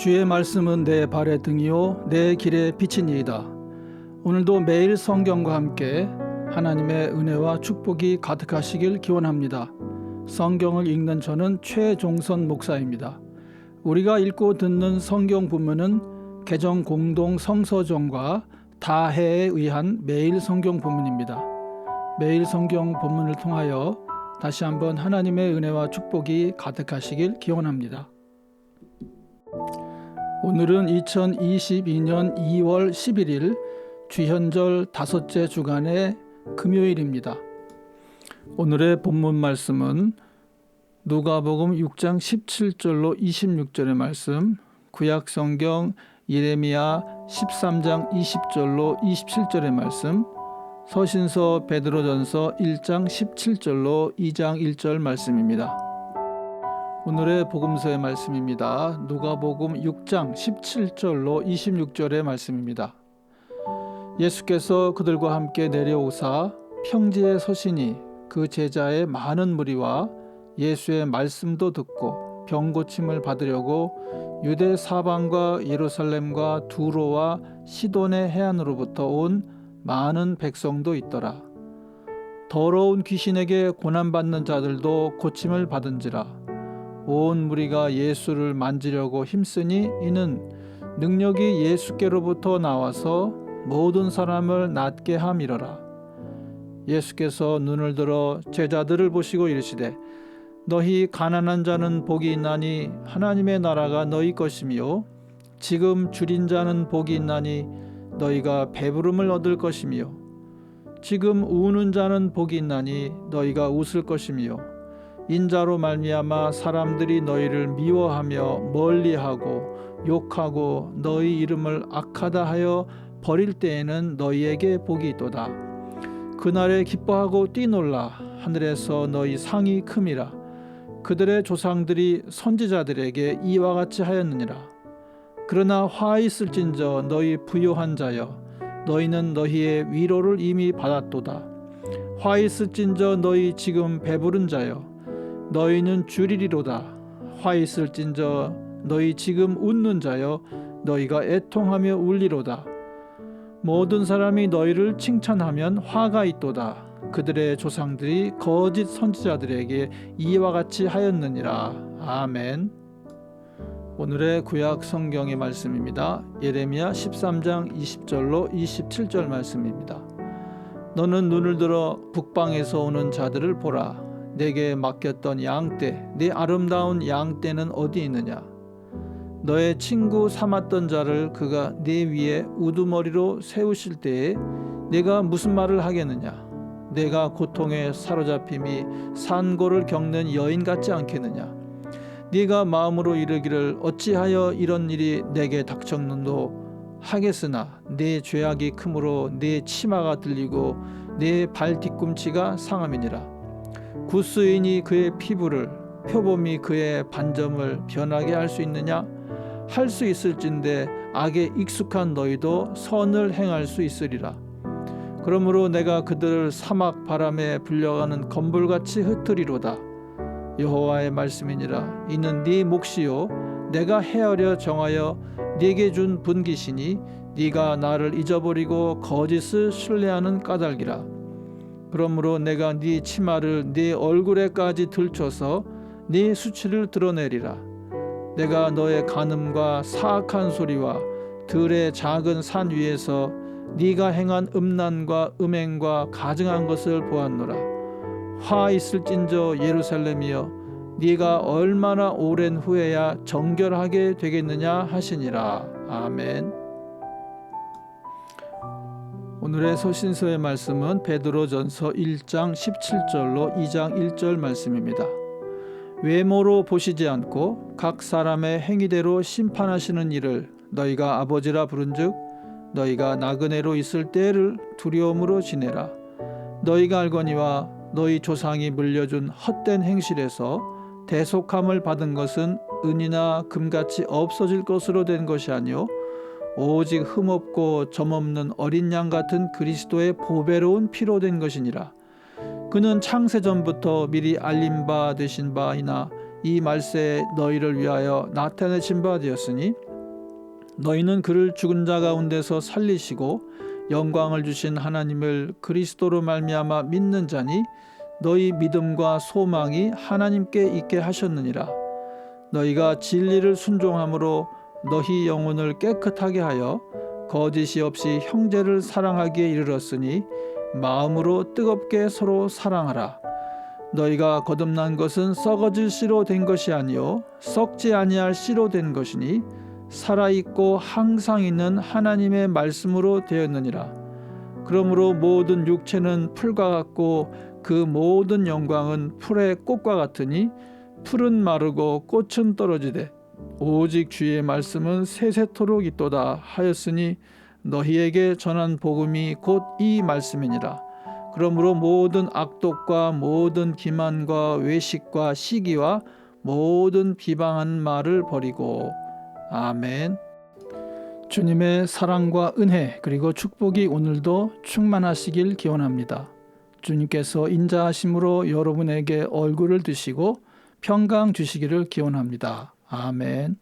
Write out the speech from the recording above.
주의 말씀은 내 발의 등이요 내 길의 빛이니이다. 오늘도 매일 성경과 함께 하나님의 은혜와 축복이 가득하시길 기원합니다. 성경을 읽는 저는 최종선 목사입니다. 우리가 읽고 듣는 성경 본문은 개정 공동 성서정과 다해에 의한 매일 성경 본문입니다. 매일 성경 본문을 통하여 다시 한번 하나님의 은혜와 축복이 가득하시길 기원합니다. 오늘은 2022년 2월 11일 주현절 다섯째 주간의 금요일입니다. 오늘의 본문 말씀은 누가복음 6장 17절로 26절의 말씀, 구약 성경 예레미야 13장 20절로 27절의 말씀, 서신서 베드로전서 1장 17절로 2장 1절 말씀입니다. 오늘의 복음서의 말씀입니다. 누가복음 6장 17절로 26절의 말씀입니다. 예수께서 그들과 함께 내려오사 평지에 서시니 그 제자의 많은 무리와 예수의 말씀도 듣고 병 고침을 받으려고 유대 사방과 예루살렘과 두로와 시돈의 해안으로부터 온 많은 백성도 있더라. 더러운 귀신에게 고난받는 자들도 고침을 받은지라. 온 무리가 예수를 만지려고 힘쓰니 이는 능력이 예수께로부터 나와서 모든 사람을 낫게 함이러라. 예수께서 눈을 들어 제자들을 보시고 이르시되 너희 가난한 자는 복이 있나니 하나님의 나라가 너희 것이며 지금 줄인 자는 복이 있나니 너희가 배부름을 얻을 것이며 지금 우는 자는 복이 있나니 너희가 웃을 것이며 인자로 말미암아 사람들이 너희를 미워하며 멀리하고 욕하고 너희 이름을 악하다 하여 버릴 때에는 너희에게 복이 있도다. 그날에 기뻐하고 뛰놀라 하늘에서 너희 상이 큼이라. 그들의 조상들이 선지자들에게 이와 같이 하였느니라. 그러나 화 있을진저 너희 부요한 자여 너희는 너희의 위로를 이미 받았도다. 화 있을진저 너희 지금 배부른 자여 너희는 주리리로다. 화 있을진저 너희 지금 웃는 자여 너희가 애통하며 울리로다. 모든 사람이 너희를 칭찬하면 화가 있도다. 그들의 조상들이 거짓 선지자들에게 이와 같이 하였느니라. 아멘. 오늘의 구약 성경의 말씀입니다. 예레미야 13장 20절로 27절 말씀입니다. 너는 눈을 들어 북방에서 오는 자들을 보라. 내게 맡겼던 양떼, 네 아름다운 양떼는 어디 있느냐? 너의 친구 삼았던 자를 그가 네 위에 우두머리로 세우실 때에 내가 무슨 말을 하겠느냐? 내가 고통에 사로잡힘이 산고를 겪는 여인 같지 않겠느냐? 네가 마음으로 이르기를 어찌하여 이런 일이 내게 닥쳤는도 하겠으나 내 죄악이 크므로 내 치마가 들리고 내발 뒤꿈치가 상함이니라 구스인이 그의 피부를 표범이 그의 반점을 변하게 할 수 있느냐? 할 수 있을진데 악에 익숙한 너희도 선을 행할 수 있으리라. 그러므로 내가 그들을 사막 바람에 불려가는 건불같이 흩으리로다. 여호와의 말씀이니라. 이는 네 몫이요. 내가 헤아려 정하여 네게 준 분기시니 네가 나를 잊어버리고 거짓을 신뢰하는 까닭이라 그러므로 내가 네 치마를 네 얼굴에까지 들춰서 네 수치를 드러내리라. 내가 너의 간음과 사악한 소리와 들의 작은 산 위에서 네가 행한 음란과 음행과 가증한 것을 보았노라. 화 있을진저 예루살렘이여 네가 얼마나 오랜 후에야 정결하게 되겠느냐 하시니라. 아멘. 오늘의 서신서의 말씀은 베드로전서 1장 17절로 2장 1절 말씀입니다. 외모로 보시지 않고 각 사람의 행위대로 심판하시는 일을 너희가 아버지라 부른즉 너희가 나그네로 있을 때를 두려움으로 지내라. 너희가 알거니와 너희 조상이 물려준 헛된 행실에서 대속함을 받은 것은 은이나 금같이 없어질 것으로 된 것이 아니요 오직 흠없고 점없는 어린 양 같은 그리스도의 보배로운 피로 된 것이니라. 그는 창세 전부터 미리 알림 바 되신 바이나 이 말세에 너희를 위하여 나타내신 바 되었으니 너희는 그를 죽은 자 가운데서 살리시고 영광을 주신 하나님을 그리스도로 말미암아 믿는 자니 너희 믿음과 소망이 하나님께 있게 하셨느니라 너희가 진리를 순종함으로 너희 영혼을 깨끗하게 하여 거짓이 없이 형제를 사랑하기에 이르렀으니 마음으로 뜨겁게 서로 사랑하라. 너희가 거듭난 것은 썩어질 씨로 된 것이 아니요 썩지 아니할 씨로 된 것이니 살아 있고 항상 있는 하나님의 말씀으로 되었느니라. 그러므로 모든 육체는 풀과 같고 그 모든 영광은 풀의 꽃과 같으니 풀은 마르고 꽃은 떨어지되 오직 주의 말씀은 세세토록 있도다 하였으니 너희에게 전한 복음이 곧 이 말씀이니라 그러므로 모든 악독과 모든 기만과 외식과 시기와 모든 비방한 말을 버리고 아멘. 주님의 사랑과 은혜 그리고 축복이 오늘도 충만하시길 기원합니다. 주님께서 인자하심으로 여러분에게 얼굴을 드시고 평강 주시기를 기원합니다. 아멘.